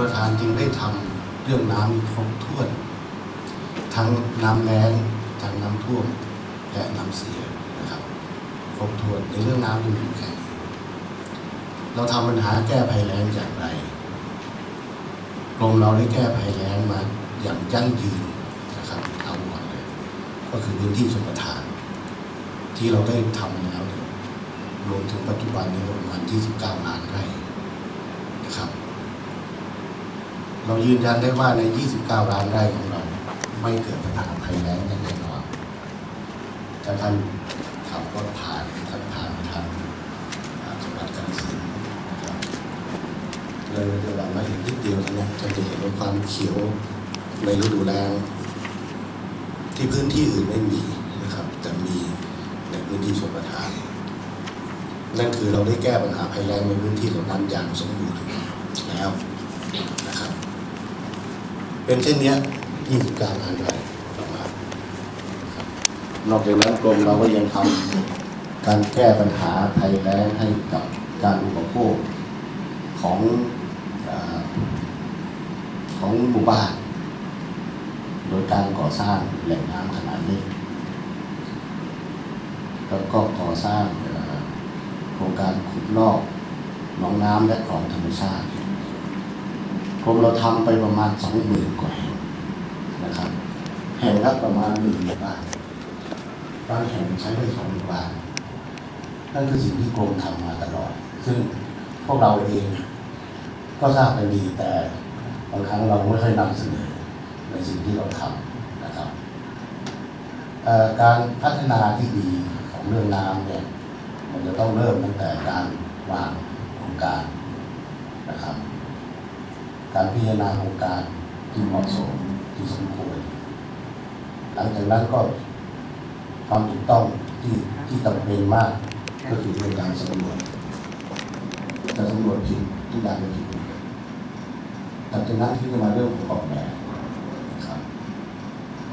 ประทานจึงได้ทำเรื่องน้ำนี้ครบถ้วน ทั้งน้ำแล้งทั้งน้ำท่วมและน้ำเสียนะครับครบถ้วนในเรื่องน้ำอยู่แค่เราทำปัญหาแก้ภัยแล้งอย่างไรกรมเราได้แก้ภัยแล้งมาอย่างยั่งยืนนะครับเอาหมดเลยก็คือพื้นที่ชลประทาน ที่เราได้ทำมาแล้วเนี่ยรวมถึงปัจจุบันนี้ประมาณ29ล้านไร่นะครับ เรายืนยันได้ว่าใน 29 ล้านไร่ของเรา ไม่เกิดปัญหาภัยแล้งย่างแน่นอนถ้าท่านขับรถผ่านท่านผ่านทางจังหวัดกาฬสินธุ์นะครับเลยเดี๋ยวเราเห็นนิดเดียวนะจะจะเห็นว่าความเขียวในฤดูแล้งที่พื้นที่อื่นไม่มีนะครับ แต่มีในพื้นที่ชนประทาน นั่นคือเราได้แก้ปัญหาภัยแล้งในพื้นที่เหล่านั้นอย่างสมบูรณ์แล้วนะครับ เป็นเช่นนี้ย29ล้านไร่ประมานะครับนอกจากนั้นกรมเราก็ยังทำการแก้ปัญหาภัยแล้งให้กับการอุปโภคของอของหมู่บ้าน โดยการก่อสร้างแหล่งน้ำขนาดเล็กแล้วก็ก่อสร้างโครงการขุดลอกหนองน้ำและคลองธรรมชาติ กรมเราทำไปประมาณสองหมื่นกว่าแห่งนะครับ แห่งละประมาณหนึ่งหมู่บ้านบางแห่งใช้ได้สองหมู่บ้านนั่นคือสิ่งที่กรมทำมาตลอด ซึ่งพวกเราเองก็ทราบกันดีแต่บางครั้งเราไม่ค่อยนำเสนอในสิ่งที่เราทำนะครับการพัฒนาที่ดีของเรื่องน้ำเนี่ยมันจะต้องเริ่มตั้งแต่การวางโครงการนะครับ การพิจารณาโครงการที่เหมาะสมที่สมควรหลังจากนั้นก็ความถูกต้องที่ที่จำเป็นมาก ก็คือเรื่องการสำรวจแต่สำรวจผิดทุกอย่างเป็นผิดหมดเลยหลังจากนั้นที่จะมาเรื่องของออกแบบครับ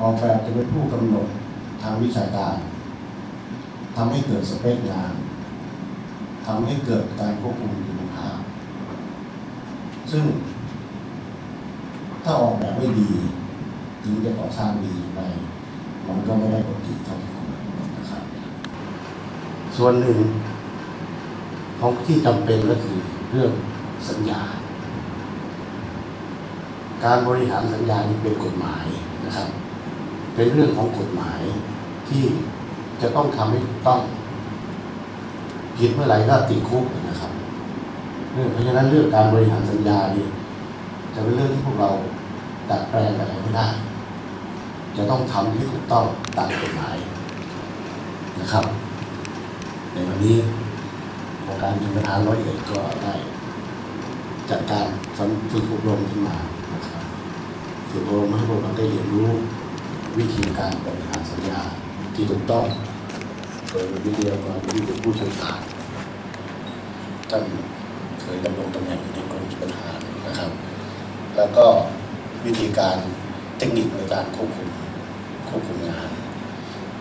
ออกแบบจะเป็นผู้กำหนดทางวิชาการทำให้เกิดสเปคงานทำให้เกิดการควบคุมคุณภาพ ซึ่ง ถ้าออกแบบไม่ดีถึงจะก่อสร้างดีไรมันก็ไม่ได้ผลดีเท่าที่ควรนะครับ ส่วนหนึ่ง ของที่จำเป็นก็คือเรื่องสัญญา การบริหารสัญญานี้เป็นกฎหมายนะครับ เป็นเรื่องของกฎหมายที่จะต้องทำให้ถูกต้องผิดเมื่อไหร่ก็ติดคุกนะครับเรื่องเพราะฉะนั้นเรื่องการบริหารสัญญานี่จะเป็นเรื่องที่พวกเรา ดัดแปลงอะไรไม่ได้ จะต้องทำให้ถูกต้องตามกฎหมายนะครับ ในวันนี้โครงการชนประทานร้อยเอ็ดก็ได้จัดการฝึกอบรมขึ้นมานะครับฝึกอบรมให้พวกเราได้เรียนรู้วิธีการบริหารสัญญาที่ถูกต้องโดยวิทยากรที่เป็นผู้เชี่ยวชาญท่านเคยดำรงตำแหน่งอยู่ในกรมชลประทานนะครับ แล้วก็ วิธีการเทคนิคในการควบคุมควบคุมงาน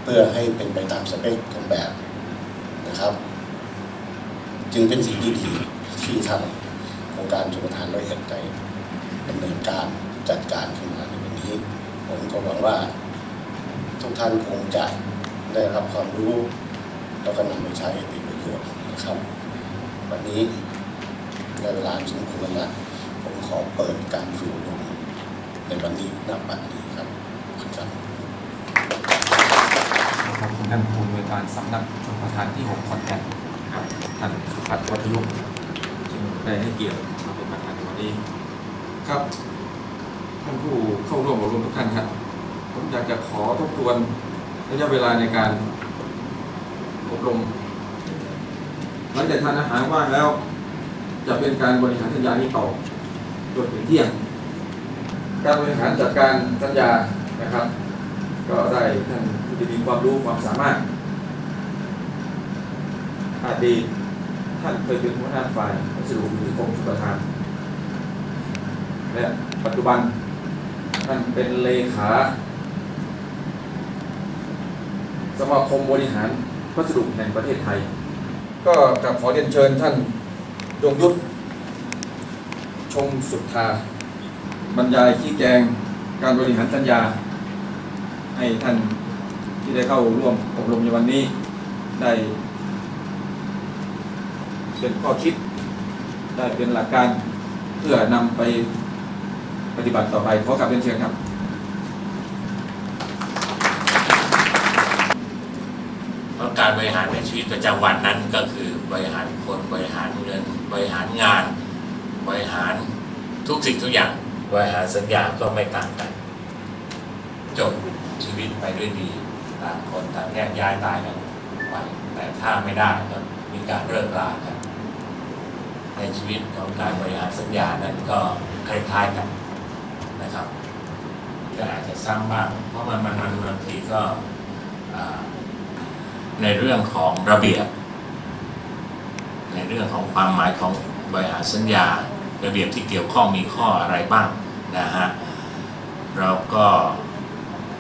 เพื่อให้เป็นไปตามสเปคของแบบนะครับ จึงเป็นสิ่งที่ดีที่ทางโครงการชมประทานร้อยเอ็ดได้ดำเนินการจัดการขึ้นมาในวันนี้ ผมก็หวังว่า ทุกท่านคงจะได้รับความรู้ แล้วก็นำไปใช้เป็นประโยชน์นะครับ วันนี้ในเวลาสมควรแล้วผมขอเปิดการฝึกอบรม ในวันนี้ณบัดนี้ครับขอบคุณครับขอบคุณท่านผู้อำนวยการสำนักชลประทานที่6ขอนแก่นครับท่านสุพัฒน์วัฒยุกซึ่งได้ให้เกียรติมาเป็นประธานในวันนี้ครับท่านผู้เข้าร่วมอบรมทุกท่านครับผมอยากจะขอทบทวนระยะเวลาในการอบรมหลังจากทานอาหารว่างแล้ว จะเป็นการบริหารสัญญานี้ต่อจนถึงเที่ยง การบริหารจัดการสัญญานะครับ ก็ได้ท่านผู้ที่มีความรู้ความสามารถอดีตท่านเคยเป็นหัวหน้าฝ่ายวัสดุหรือกรมชลประทานและปัจจุบันท่านเป็นเลขา สมาคมบริหารวัสดุแห่งประเทศไทย ก็กับขอเรียนเชิญท่านยงยุทธชงสุทธา บรรยายชี้แจงการบริหารสัญญา ให้ท่านที่ได้เข้าร่วมอบรมในวันนี้ ได้เป็นข้อคิด ได้เป็นหลักการเพื่อนำไปปฏิบัติต่อไปขอกลับเรียนเชิญครับ เพราะการบริหารในชีวิตประจำวันนั้นก็คือบริหารคนบริหารเงินบริหารงาน บริหารทุกสิ่งทุกอย่าง บริหารสัญญาก็ไม่ต่างกัน จบชีวิตไปด้วยดีต่างคนต่างแยกย้ายตายกันไปแต่ถ้าไม่ได้ก็มีการเลิกลากันในชีวิตของการบริหารสัญญานั้นก็คล้ายๆกันนะครับก็อาจจะซ้ำบ้างเพราะมันมันมันบางทีก็ในเรื่องของระเบียบ ในเรื่องของความหมายของบริหารสัญญา ระเบียบที่เกี่ยวข้องมีข้ออะไรบ้างนะฮะเราก็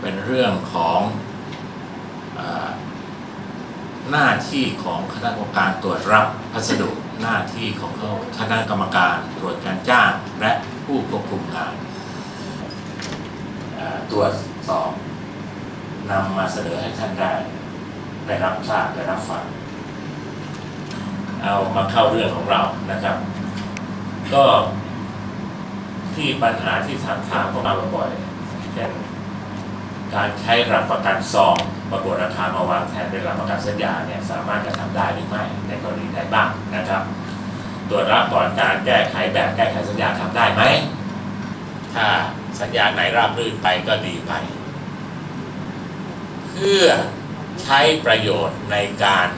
เป็นเรื่องของอหน้าที่ของคณะกรรมการตรวจรับพัสดุหน้าที่ของคณะกรรมการตรวจการจ้างและผู้ควบคุมงานตรวจสอบนำมาเสนอให้ท่านได้ได้รับทราบได้รับฟังเอามาเข้าเรื่องของเรานะครับ ก็ที่ปัญหาที่ถามถามพวกเราบ่อยๆเช่นการใช้รับประกันซองประกวดราคามาวางแทนเป็นรับประกันสัญญาเนี่ยสามารถจะทำได้หรือไม่ในกรณีใดบ้างนะครับ ตรวจรับก่อนการแก้ไขแบบแก้ไขสัญญาทำได้ไหม ถ้าสัญญาไหนราบรื่นไปก็ดีไป เพื่อใช้ประโยชน์ในการ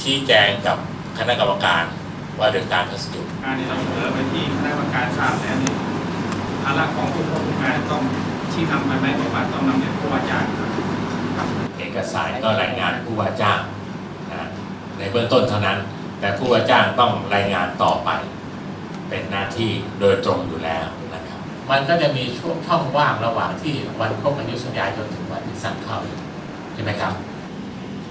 ชี้แจงกับคณะกรรมการ ว่าโดยการพัสดุการนี้เราเสนอไปที่คณะกรรมการทราบแล้วนี่ภาระของผู้ควบคุมงานต้องที่นำไปไหมบอกว่าต้องนำเรียนผู้ว่าจ้างครับเอกสารก็รายงานผู้ว่าจ้างนะในเบื้องต้นเท่านั้น แต่ผู้ว่าจ้างต้องรายงานต่อไป เป็นหน้าที่โดยตรงอยู่แล้วนะครับ มันก็จะมีช่วงช่องว่างระหว่างที่วันครบอายุสัญญาจนถึงวันที่สั่งเข้าใช่ไหมครับ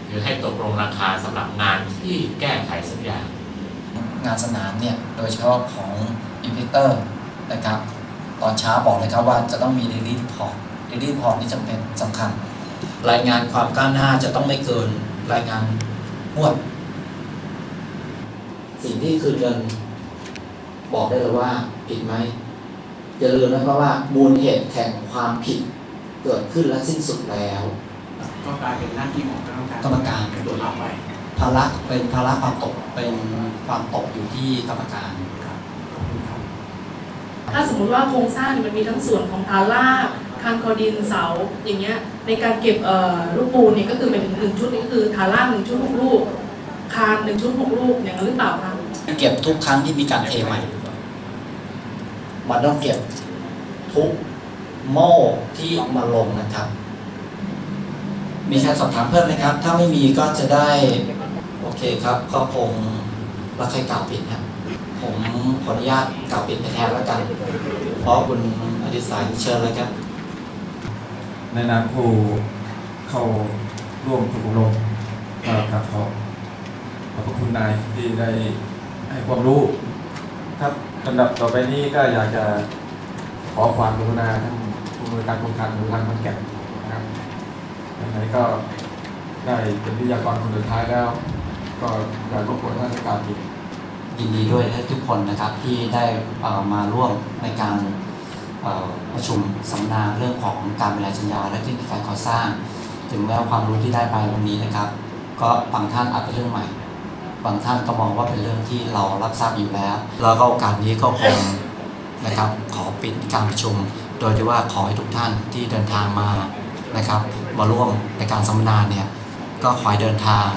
หรือให้ตกลงราคาสำหรับงานที่แก้ไขสัญญา งานสนามเนี่ยโดยเฉพาะของอินพิเตอร์นะครับตอนเช้าบอกเลยครับว่าจะต้องมี daily report daily report นี่จำเป็นสำคัญ รายงานความก้าวหน้าจะต้องไม่เกินรายงานหวด สิ่งที่คืนเงินบอกได้เลยว่าผิดไหมอย่าลืมนะครับว่ามูลเหตุแห่งความผิดเกิดขึ้นและสิ้นสุดแล้ว ก็กลายเป็นหน้าที่ของคณะกรรมการกรรมการตรวจรับไป ภาระเป็นภาระความตกเป็นความตกอยู่ที่กรรมการครับขอบคุณครับถ้าสมมุติว่าโครงสร้างมันมีทั้งส่วนของฐานรากคานคอดินเสาอย่างเงี้ยในการเก็บเอ่อลูกปูนเนี่ยก็คือเป็นหนึ่งชุดนี่ก็คือฐานรากหนึ่งชุดหกลูกคานหนึ่งชุดหกลูกอย่างนั้นหรือเปล่าคะเก็บทุกครั้งที่มีการเทใหม่มันต้องเก็บทุกโม่ที่มาลงนะครับ มีการสอบถามเพิ่มไหมครับ ถ้าไม่มีก็จะได้ โอเคครับ ก็คงรักใครกล่าวปิดครับผมขออนุญาตกล่าวปิดไปแทนแล้วกัน เพราะคุณอดิศัยเชิญเลยครับ ในนามผู้เข้าร่วมฝึกอบรมก็กราบขอขอบพระคุณนายที่ได้ให้ความรู้ ครับลำดับต่อไปนี้ก็อยากจะขอความกรุณาท่านผู้บริการโครงการหมู่ทางขอนแก่นนะครับไหนก็ได้เป็นวิทยากรคนสุดท้ายแล้ว ก็อยากรบกวนท่านกาวอีกยินดีด้วยและทุกคนนะครับที่ได้มาร่วมในการประชุมสัมมนาเรื่องของการบรรยายสัญญา และเทคนิคการก่อสร้าง ถึงแม้ความรู้ที่ได้ไปวันนี้นะครับ ก็บางท่านอาจเป็นเรื่องใหม่ บางท่านก็มองว่าเป็นเรื่องที่เรารับทราบอยู่แล้ว แล้วก็โอกาสนี้ก็คงนะครับขอปิดการประชุม โดยที่ว่าขอให้ทุกท่านที่เดินทางมานะครับมาร่วมในการสัมมนาเนี่ยก็ขอให้เดินทาง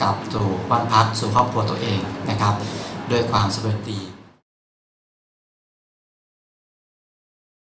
กลับสู่บ้านพักสู่ครอบครัวตัวเองนะครับ ด้วยความสวัสดี